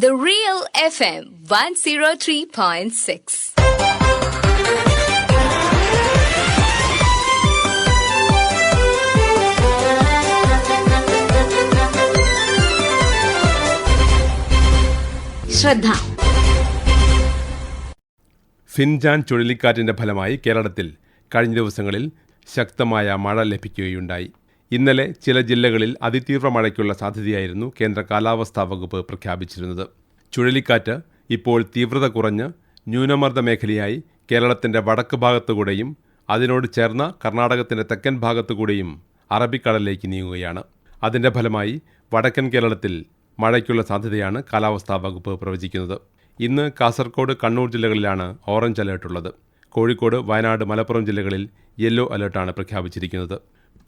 The Real FM 103.6. ശ്രദ്ധ ഫിൻജാൻ ചുഴലിക്കാറ്റിന്റെ ഫലമായി കേരളത്തിൽ കഴിഞ്ഞ ദിവസങ്ങളിൽ ശക്തമായ മഴ ലഭിക്കുകയുണ്ടായി ഇന്നലെ ചില ജില്ലകളിൽ അതിതീവ്ര മഴയ്ക്കുള്ള സാധ്യതയായിരുന്നു കേന്ദ്ര കാലാവസ്ഥാ വകുപ്പ് പ്രഖ്യാപിച്ചിരുന്നത്. ചുഴലിക്കാറ്റ് ഇപ്പോൾ തീവ്രത കുറഞ്ഞ് ന്യൂനമർദ്ദ മേഖലയായി കേരളത്തിന്റെ വടക്ക് ഭാഗത്തുകൂടെയും അതിനോട് ചേർന്ന കർണാടകത്തിന്റെ തെക്കൻ ഭാഗത്തുകൂടെയും അറബിക്കടലിലേക്ക് നീങ്ങുകയാണ്. അതിന്റെ ഫലമായി വടക്കൻ കേരളത്തിൽ മഴയ്ക്കുള്ള സാധ്യതയാണ് കാലാവസ്ഥാ വകുപ്പ് പ്രവചിക്കുന്നത്. ഇന്ന് കാസർഗോഡ് കണ്ണൂർ ജില്ലകളിലാണ് ഓറഞ്ച് അലേർട്ടുള്ളത്. കോഴിക്കോട് വയനാട് മലപ്പുറം ജില്ലകളിൽ യെല്ലോ അലേർട്ടാണ് പ്രഖ്യാപിച്ചിരിക്കുന്നത്.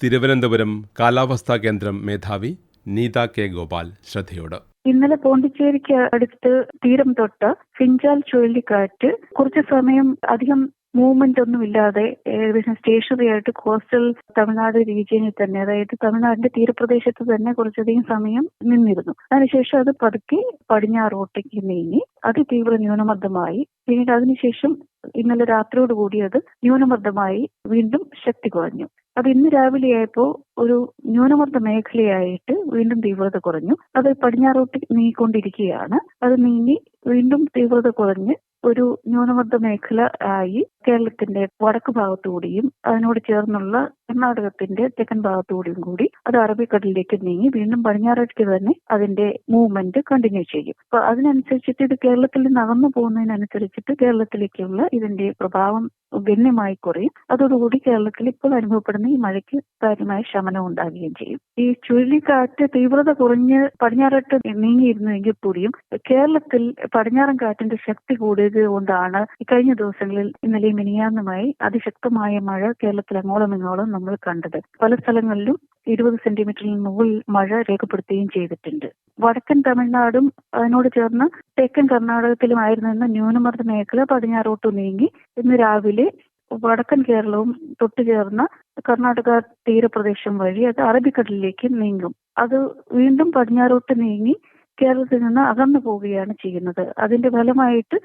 തിരുവനന്തപുരം കാലാവസ്ഥാ കേന്ദ്രം മേധാവി നീത കെ ഗോപാൽ ശ്രദ്ധയോട്. ഇന്നലെ പോണ്ടിച്ചേരിക്ക് അടുത്ത് തീരം തൊട്ട് ഫിഞ്ചാൽ ചുഴലിക്കാറ്റ്. കുറച്ച് സമയം അധികം മൂവ്മെന്റ് ഒന്നും ഇല്ലാതെ ഏകദേശം സ്റ്റേഷനറി ആയിട്ട് കോസ്റ്റൽ തമിഴ്നാട് റീജിയനിൽ തന്നെ അതായത് തമിഴ്നാടിന്റെ തീരപ്രദേശത്ത് തന്നെ കുറച്ചധികം സമയം നിന്നിരുന്നു. അതിനുശേഷം അത് പതുക്കെ പടിഞ്ഞാറോട്ടേക്ക് നീങ്ങി. അതിതീവ്ര ന്യൂനമർദ്ദമായി. പിന്നീട് അതിനുശേഷം ഇന്നലെ രാത്രിയോട് കൂടി അത് ന്യൂനമർദ്ദമായി വീണ്ടും ശക്തി കുറഞ്ഞു. അത് ഇന്ന് രാവിലെയായപ്പോൾ ഒരു ന്യൂനമർദ്ദ മേഖലയായിട്ട് വീണ്ടും തീവ്രത കുറഞ്ഞു. അത് പടിഞ്ഞാറോട്ട് നീങ്ങിക്കൊണ്ടിരിക്കുകയാണ്. അത് നീങ്ങി വീണ്ടും തീവ്രത കുറഞ്ഞ് ഒരു ന്യൂനമർദ്ദ മേഖല ആയി കേരളത്തിന്റെ വടക്ക് ഭാഗത്തുകൂടിയും അതിനോട് ചേർന്നുള്ള കർണാടകത്തിന്റെ തെക്കൻ ഭാഗത്തുകൂടിയും കൂടി അത് അറബിക്കടലിലേക്ക് നീങ്ങി വീണ്ടും പടിഞ്ഞാറേക്ക് തന്നെ അതിന്റെ മൂവ്മെന്റ് കണ്ടിന്യൂ ചെയ്യും. അപ്പൊ അതിനനുസരിച്ചിട്ട് ഇത് കേരളത്തിൽ നിന്ന് അകന്നു പോകുന്നതിനനുസരിച്ചിട്ട് കേരളത്തിലേക്കുള്ള ഇതിന്റെ പ്രഭാവം ഗണ്യമായി കുറയും. അതോടുകൂടി കേരളത്തിൽ ഇപ്പോൾ അനുഭവപ്പെടുന്ന ഈ മഴയ്ക്ക് കാര്യമായ ശമനം ഉണ്ടാകുകയും ചെയ്യും. ഈ ചുഴലിക്കാറ്റ് തീവ്രത കുറഞ്ഞ് പടിഞ്ഞാറോട്ട് നീങ്ങിയിരുന്നുവെങ്കിൽ കൂടിയും കേരളത്തിൽ പടിഞ്ഞാറൻ കാറ്റിന്റെ ശക്തി കൂടിയത് കൊണ്ടാണ് കഴിഞ്ഞ ദിവസങ്ങളിൽ ഇന്നലെ മിനിയാന്നുമായി അതിശക്തമായ മഴ കേരളത്തിൽ അങ്ങോളം ഇങ്ങോളം നമ്മൾ കണ്ടത്. പല സ്ഥലങ്ങളിലും ഇരുപത് സെന്റിമീറ്ററിൽ മുകളിൽ മഴ രേഖപ്പെടുത്തുകയും ചെയ്തിട്ടുണ്ട്. വടക്കൻ തമിഴ്നാടും അതിനോട് ചേർന്ന് തെക്കൻ കർണാടകത്തിലുമായിരുന്ന ന്യൂനമർദ്ദ മേഖല പടിഞ്ഞാറോട്ട് നീങ്ങി. ഇന്ന് രാവിലെ വടക്കൻ കേരളവും തൊട്ടു ചേർന്ന കർണാടക തീരപ്രദേശം വഴി അത് അറബിക്കടലിലേക്ക് നീങ്ങും. അത് വീണ്ടും പടിഞ്ഞാറോട്ട് നീങ്ങി കേരളത്തിൽ നിന്ന് അകന്നു പോവുകയാണ് ചെയ്യുന്നത്. അതിന്റെ ഫലമായിട്ട്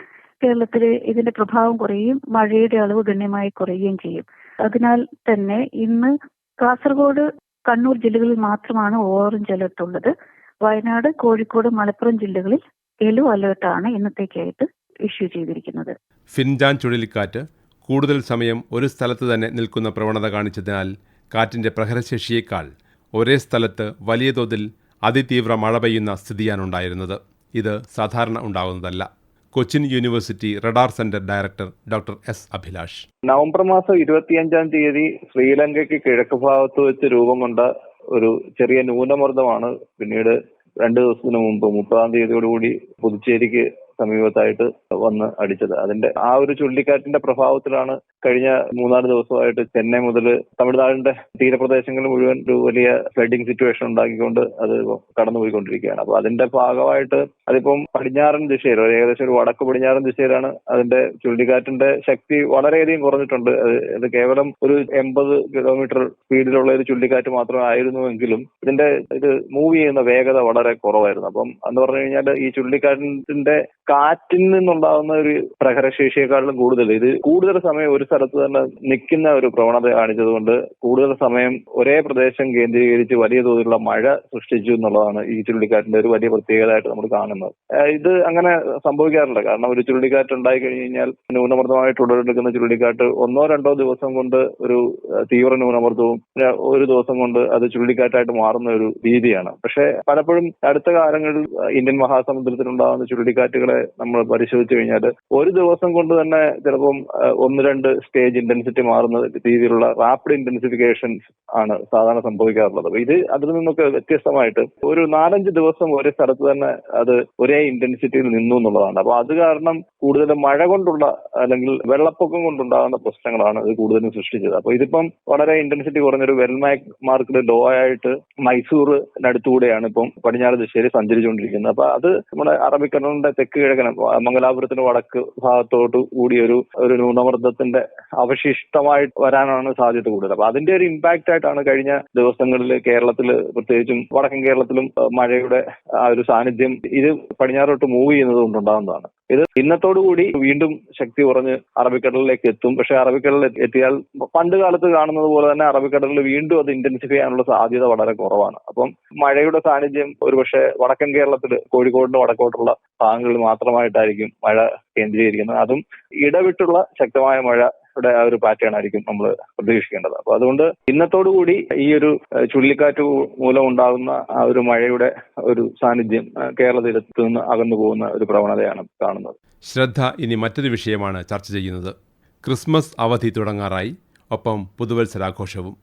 കേരളത്തിലെ ഇതിന്റെ പ്രഭാവം കുറയുകയും മഴയുടെ അളവ് ഗണ്യമായി കുറയുകയും ചെയ്യും. അതിനാൽ തന്നെ ഇന്ന് കാസർഗോഡ് കണ്ണൂർ ജില്ലകളിൽ മാത്രമാണ് ഓറഞ്ച് അലർട്ട് ഉള്ളത്. വയനാട് കോഴിക്കോട് മലപ്പുറം ജില്ലകളിൽ യെല്ലോ അലേർട്ടാണ് ഇന്നത്തേക്കായിട്ട് ഇഷ്യൂ ചെയ്തിരിക്കുന്നത്. ഫിൻജാൻ ചുഴലിക്കാറ്റ് കൂടുതൽ സമയം ഒരു സ്ഥലത്ത് തന്നെ നിൽക്കുന്ന പ്രവണത കാണിച്ചതിനാൽ കാറ്റിന്റെ പ്രഹരശേഷിയേക്കാൾ ഒരേ സ്ഥലത്ത് വലിയ തോതിൽ അതിതീവ്ര മഴ പെയ്യുന്ന സ്ഥിതിയാണുണ്ടായിരുന്നത് ഇത് സാധാരണ ഉണ്ടാകുന്നതല്ല Cochin university radar center director doctor S Abhilash. November മാസം ഇരുപത്തിയഞ്ചാം തീയതി ശ്രീലങ്കയ്ക്ക് കിഴക്ക് ഭാഗത്ത് വെച്ച് രൂപം കൊണ്ട ഒരു ചെറിയ ന്യൂനമർദ്ദമാണ് പിന്നീട് രണ്ടു ദിവസത്തിന് മുമ്പ് മുപ്പതാം തീയതിയോടുകൂടി പുതുച്ചേരിക്ക് സമീപത്തായിട്ട് വന്ന് അടിച്ചത്. അതിന്റെ ആ ഒരു ചുഴലിക്കാറ്റിന്റെ പ്രഭാവത്തിലാണ് കഴിഞ്ഞ മൂന്നാൽ ദിവസമായിട്ട് ചെന്നൈ മുതൽ തമിഴ്നാടിന്റെ തീരപ്രദേശങ്ങൾ മുഴുവൻ ഒരു വലിയ ഫ്ലഡിംഗ് സിറ്റുവേഷൻ ഉണ്ടാക്കിക്കൊണ്ട് അത് കടന്നുപോയിക്കൊണ്ടിരിക്കുകയാണ്. അപ്പൊ അതിന്റെ ഭാഗമായിട്ട് അതിപ്പം പടിഞ്ഞാറൻ ദിശയിൽ ഏകദേശം ഒരു വടക്ക് പടിഞ്ഞാറൻ ദിശയിലാണ് അതിന്റെ ചുഴലിക്കാറ്റിന്റെ ശക്തി വളരെയധികം കുറഞ്ഞിട്ടുണ്ട്. അത് കേവലം ഒരു എൺപത് കിലോമീറ്റർ സ്പീഡിലുള്ള ഒരു ചുഴലിക്കാറ്റ് മാത്രമേ ആയിരുന്നുവെങ്കിലും ഇതിന്റെ ഇത് മൂവ് ചെയ്യുന്ന വേഗത വളരെ കുറവായിരുന്നു. അപ്പം എന്ന് പറഞ്ഞു കഴിഞ്ഞാൽ ഈ ചുഴലിക്കാറ്റിന്റെ കാറ്റിൽ നിന്നുണ്ടാകുന്ന ഒരു പ്രഹരശേഷിയെക്കാളും കൂടുതൽ ഇത് കൂടുതൽ സമയം ഒരു സ്ഥലത്ത് തന്നെ നിൽക്കുന്ന ഒരു പ്രവണത കാണിച്ചതുകൊണ്ട് കൂടുതൽ സമയം ഒരേ പ്രദേശം കേന്ദ്രീകരിച്ച് വലിയ തോതിലുള്ള മഴ സൃഷ്ടിച്ചു എന്നുള്ളതാണ് ഈ ചുഴലിക്കാറ്റിന്റെ ഒരു വലിയ പ്രത്യേകതയായിട്ട് നമ്മൾ കാണുന്നത്. ഇത് അങ്ങനെ സംഭവിക്കാറില്ല. കാരണം ഒരു ചുഴലിക്കാറ്റ് ഉണ്ടായി കഴിഞ്ഞു കഴിഞ്ഞാൽ ന്യൂനമർദ്ദമായിട്ട് ഉടലെടുക്കുന്ന ചുഴലിക്കാറ്റ് ഒന്നോ രണ്ടോ ദിവസം കൊണ്ട് ഒരു തീവ്ര ന്യൂനമർദ്ദവും ഒരു ദിവസം കൊണ്ട് അത് ചുഴലിക്കാറ്റായിട്ട് മാറുന്ന ഒരു രീതിയാണ്. പക്ഷെ പലപ്പോഴും അടുത്ത കാലങ്ങളിൽ ഇന്ത്യൻ മഹാസമുദ്രത്തിലുണ്ടാകുന്ന ചുഴലിക്കാറ്റുകളെ നമ്മൾ പരിശോധിച്ചു കഴിഞ്ഞാൽ ഒരു ദിവസം കൊണ്ട് തന്നെ ചിലപ്പം ഒന്ന് രണ്ട് സ്റ്റേജ് ഇന്റൻസിറ്റി മാറുന്ന രീതിയിലുള്ള റാപ്പിഡ് ഇന്റൻസിഫിക്കേഷൻസ് ആണ് സാധാരണ സംഭവിക്കാറുള്ളത്. ഇത് അതിൽ നിന്നൊക്കെ വ്യത്യസ്തമായിട്ട് ഒരു നാലഞ്ച് ദിവസം ഒരേ സ്ഥലത്ത് തന്നെ അത് ഒരേ ഇന്റൻസിറ്റിയിൽ നിന്നു എന്നുള്ളതാണ്. അപ്പൊ അത് കാരണം കൂടുതലും മഴ കൊണ്ടുള്ള അല്ലെങ്കിൽ വെള്ളപ്പൊക്കം കൊണ്ടുണ്ടാകുന്ന പ്രശ്നങ്ങളാണ് ഇത് കൂടുതലും സൃഷ്ടിച്ചത്. അപ്പൊ ഇതിപ്പം വളരെ ഇന്റൻസിറ്റി കുറഞ്ഞൊരു വെൽമാക് മാർക്കിൽ ലോ ആയിട്ട് മൈസൂറിനടുത്തുകൂടെയാണ് ഇപ്പം പടിഞ്ഞാറ് ദിശയിൽ സഞ്ചരിച്ചുകൊണ്ടിരിക്കുന്നത്. അപ്പൊ അത് നമ്മുടെ അറബിക്കടലിന്റെ തെക്ക് കിഴക്കൻ മംഗലാപുരത്തിന് വടക്ക് ഭാഗത്തോട്ട് കൂടി ഒരു ഒരു ന്യൂനമർദ്ദത്തിന്റെ അവശിഷ്ടമായി വരാനാണ് സാധ്യത കൂടുതൽ. അപ്പൊ അതിന്റെ ഒരു ഇമ്പാക്റ്റ് ആയിട്ടാണ് കഴിഞ്ഞ ദിവസങ്ങളിൽ കേരളത്തിൽ പ്രത്യേകിച്ചും വടക്കൻ കേരളത്തിലും മഴയുടെ ആ ഒരു സാന്നിധ്യം ഇത് പടിഞ്ഞാറോട്ട് മൂവ് ചെയ്യുന്നത് കൊണ്ടുണ്ടാകുന്നതാണ് ഇത് ഇന്നത്തോടുകൂടി വീണ്ടും ശക്തി കുറഞ്ഞ് അറബിക്കടലിലേക്ക് എത്തും. പക്ഷെ അറബിക്കടലിൽ എത്തിയാൽ പണ്ട് കാലത്ത് കാണുന്നത് പോലെ തന്നെ അറബിക്കടലിൽ വീണ്ടും അത് ഇന്റൻസിഫൈ ചെയ്യാനുള്ള സാധ്യത വളരെ കുറവാണ്. അപ്പം മഴയുടെ സാന്നിധ്യം ഒരുപക്ഷെ വടക്കൻ കേരളത്തിൽ കോഴിക്കോടിന്റെ വടക്കോട്ടുള്ള ഭാഗങ്ങളിൽ മാത്രമായിട്ടായിരിക്കും മഴ കേന്ദ്രീകരിക്കുന്നത്. അതും ഇടവിട്ടുള്ള ശക്തമായ മഴയുടെ ആ ഒരു പാറ്റേൺ ആയിരിക്കും നമ്മൾ പ്രതീക്ഷിക്കേണ്ടത്. അപ്പൊ അതുകൊണ്ട് ഇന്നത്തോടുകൂടി ഈ ഒരു ചുഴലിക്കാറ്റ് മൂലം ഉണ്ടാകുന്ന ആ ഒരു മഴയുടെ ഒരു സാന്നിധ്യം ഏഹ്, കേരളത്തിൽ നിന്ന് അകന്നു പോകുന്ന ഒരു പ്രവണതയാണ് കാണുന്നത്. ശ്രദ്ധ ഇനി മറ്റൊരു വിഷയമാണ് ചർച്ച ചെയ്യുന്നത്. ക്രിസ്മസ് അവധി തുടങ്ങാറായി. ഒപ്പം പുതുവത്സരാഘോഷവും.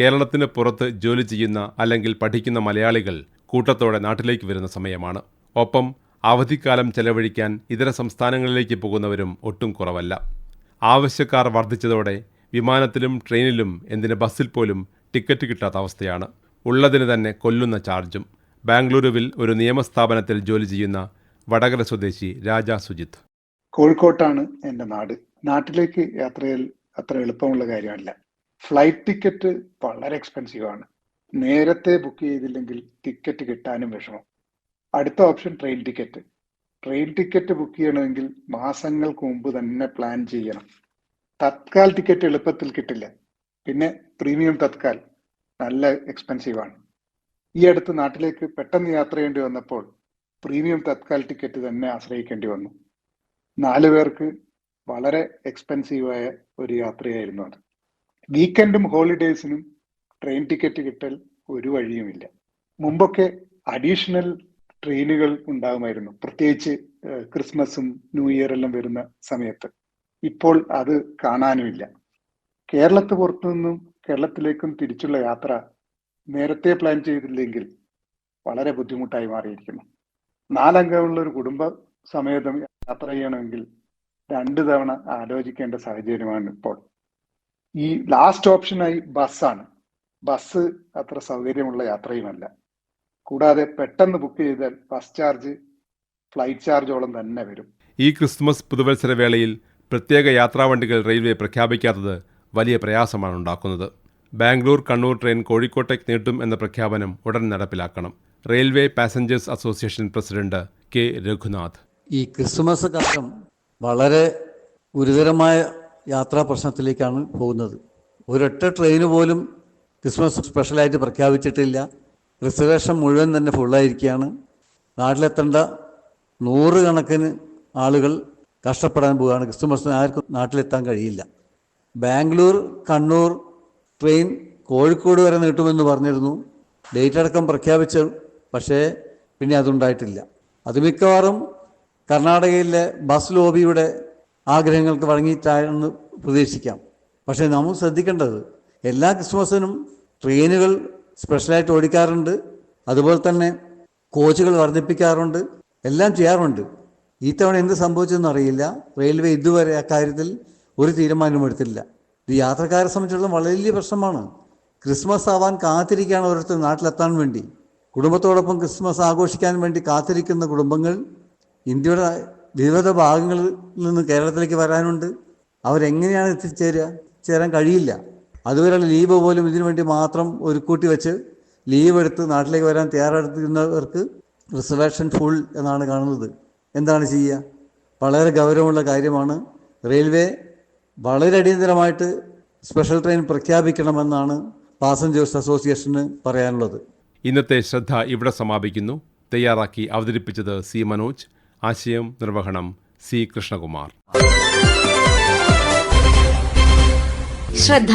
കേരളത്തിന് പുറത്ത് ജോലി ചെയ്യുന്ന അല്ലെങ്കിൽ പഠിക്കുന്ന മലയാളികൾ കൂട്ടത്തോടെ നാട്ടിലേക്ക് വരുന്ന സമയമാണ്. ഒപ്പം അവധിക്കാലം ചെലവഴിക്കാൻ ഇതര സംസ്ഥാനങ്ങളിലേക്ക് പോകുന്നവരും ഒട്ടും കുറവല്ല. ആവശ്യക്കാർ വർദ്ധിച്ചതോടെ വിമാനത്തിലും ട്രെയിനിലും എന്തിന് ബസ്സിൽ പോലും ടിക്കറ്റ് കിട്ടാത്ത അവസ്ഥയാണ്. ഉള്ളതിന് തന്നെ കൊല്ലുന്ന ചാർജും. ബാംഗ്ലൂരുവിൽ ഒരു നിയമസ്ഥാപനത്തിൽ ജോലി ചെയ്യുന്ന വടകര സ്വദേശി രാജ സുജിത്ത്. കോഴിക്കോട്ടാണ് എന്റെ നാട്. നാട്ടിലേക്ക് യാത്ര അത്ര എളുപ്പമുള്ള കാര്യമല്ല. ഫ്ലൈറ്റ് ടിക്കറ്റ് വളരെ എക്സ്പെൻസീവ് ആണ് നേരത്തെ ബുക്ക് ചെയ്തില്ലെങ്കിൽ ടിക്കറ്റ് കിട്ടാനും വിഷമം. അടുത്ത option train ticket. Train ticket book ചെയ്യണമെങ്കിൽ മാസങ്ങൾക്ക് മുമ്പ് തന്നെ പ്ലാൻ ചെയ്യണം. തത്കാൽ ടിക്കറ്റ് എളുപ്പത്തിൽ കിട്ടില്ല. പിന്നെ പ്രീമിയം തത്കാൽ നല്ല എക്സ്പെൻസീവ് ആണ്. ഈ അടുത്ത് നാട്ടിലേക്ക് പെട്ടെന്ന് യാത്ര ചെയ്യേണ്ടി വന്നപ്പോൾ പ്രീമിയം തത്കാൽ ടിക്കറ്റ് തന്നെ ആശ്രയിക്കേണ്ടി വന്നു. നാല് പേർക്ക് വളരെ എക്സ്പെൻസീവായ ഒരു യാത്രയായിരുന്നു അത്. വീക്കെൻഡും ഹോളിഡേയ്സിനും ട്രെയിൻ ടിക്കറ്റ് കിട്ടൽ ഒരു വഴിയുമില്ല. മുമ്പൊക്കെ അഡീഷണൽ ട്രെയിനുകൾ ഉണ്ടാകുമായിരുന്നു. പ്രത്യേകിച്ച് ക്രിസ്മസും ന്യൂ ഇയർ എല്ലാം വരുന്ന സമയത്ത്. ഇപ്പോൾ അത് കാണാനുമില്ല. കേരളത്ത് പുറത്തു നിന്നും കേരളത്തിലേക്കും തിരിച്ചുള്ള യാത്ര നേരത്തെ പ്ലാൻ ചെയ്തില്ലെങ്കിൽ വളരെ ബുദ്ധിമുട്ടായി മാറിയിരിക്കുന്നു. നാലംഗമുള്ള ഒരു കുടുംബ സമേതം യാത്ര ചെയ്യണമെങ്കിൽ രണ്ട് തവണ ആലോചിക്കേണ്ട സാഹചര്യമാണ് ഇപ്പോൾ. ഈ ലാസ്റ്റ് ഓപ്ഷനായി ബസ്സാണ്. ബസ് അത്ര സൗകര്യമുള്ള യാത്രയുമല്ല. കൂടാതെ പെട്ടെന്ന് ബുക്ക് ചെയ്താൽ ബസ് ചാർജ് ഫ്ലൈറ്റ് ചാർജോളം തന്നെ വരും. ഈ ക്രിസ്മസ് പുതുവത്സര വേളയിൽ പ്രത്യേക യാത്രാവണ്ടികൾ റെയിൽവേ പ്രഖ്യാപിക്കാത്തത് വലിയ പ്രയാസമാണ് ഉണ്ടാക്കുന്നത്. ബാംഗ്ലൂർ കണ്ണൂർ ട്രെയിൻ കോഴിക്കോട്ടേക്ക് നീട്ടും എന്ന പ്രഖ്യാപനം ഉടൻ നടപ്പിലാക്കണം. Railway passengers association president K Raghunath. ഈ ക്രിസ്മസ് കാലം വളരെ ഗുരുതരമായ യാത്രാ പ്രശ്നത്തിലേക്കാണ് പോകുന്നത്. ഒരൊറ്റ ട്രെയിന് പോലും ക്രിസ്മസ് സ്പെഷ്യലായിട്ട് പ്രഖ്യാപിച്ചിട്ടില്ല. റിസർവേഷൻ മുഴുവൻ തന്നെ ഫുള്ളായിരിക്കുകയാണ്. നാട്ടിലെത്തേണ്ട നൂറുകണക്കിന് ആളുകൾ കഷ്ടപ്പെടാൻ പോവുകയാണ്. ക്രിസ്തുമസ് ആർക്കും നാട്ടിലെത്താൻ കഴിയില്ല. ബാംഗ്ലൂർ കണ്ണൂർ ട്രെയിൻ കോഴിക്കോട് വരെ നീട്ടുമെന്ന് പറഞ്ഞിരുന്നു. ഡേറ്റ് അടക്കം പ്രഖ്യാപിച്ചു പക്ഷേ പിന്നെ അതുണ്ടായിട്ടില്ല. അത് മിക്കവാറും കർണാടകയിലെ ബസ് ലോബിയുടെ ആഗ്രഹങ്ങൾക്ക് വഴങ്ങിയിട്ടാണെന്ന് പ്രതീക്ഷിക്കാം. പക്ഷേ നമ്മൾ ശ്രദ്ധിക്കേണ്ടത് എല്ലാ ക്രിസ്മസിനും ട്രെയിനുകൾ സ്പെഷ്യലായിട്ട് ഓടിക്കാറുണ്ട്. അതുപോലെ തന്നെ കോച്ചുകൾ വർദ്ധിപ്പിക്കാറുണ്ട്. എല്ലാം ചെയ്യാറുണ്ട്. ഈ തവണ എന്ത് സംഭവിച്ചെന്ന് അറിയില്ല. റെയിൽവേ ഇതുവരെ അക്കാര്യത്തിൽ ഒരു തീരുമാനവും എടുത്തില്ല ഇത് യാത്രക്കാരെ സംബന്ധിച്ചിടത്തോളം വളരെ വലിയ പ്രശ്നമാണ്. ക്രിസ്മസ് ആവാൻ കാത്തിരിക്കുകയാണ് ഓരോരുത്തർ നാട്ടിലെത്താൻ വേണ്ടി. കുടുംബത്തോടൊപ്പം ക്രിസ്മസ് ആഘോഷിക്കാൻ വേണ്ടി കാത്തിരിക്കുന്ന കുടുംബങ്ങൾ ഇന്ത്യയുടെ വിവിധ ഭാഗങ്ങളിൽ നിന്ന് കേരളത്തിലേക്ക് വരാനുണ്ട്. അവരെങ്ങനെയാണ് എത്തിച്ചേരുക ചേരാൻ കഴിയില്ല. അതുവരെയുള്ള ലീവ് പോലും ഇതിനു വേണ്ടി മാത്രം ഒരു കൂട്ടി വെച്ച് ലീവ് എടുത്ത് നാട്ടിലേക്ക് വരാൻ തയ്യാറെടുത്തിരുന്നവർക്ക് റിസർവേഷൻ ഫുൾ എന്നാണ് കാണുന്നത്. എന്താണ് ചെയ്യുക? വളരെ ഗൗരവമുള്ള കാര്യമാണ്. റെയിൽവേ വളരെ അടിയന്തരമായിട്ട് സ്പെഷ്യൽ ട്രെയിൻ പ്രഖ്യാപിക്കണമെന്നാണ് പാസഞ്ചേഴ്സ് അസോസിയേഷന് പറയാനുള്ളത്. ഇന്നത്തെ ശ്രദ്ധ ഇവിടെ സമാപിക്കുന്നു. തയ്യാറാക്കി അവതരിപ്പിച്ചത് സി മനോജ് ആശയം നിർവഹണം സി കൃഷ്ണകുമാർ. ശ്രദ്ധ.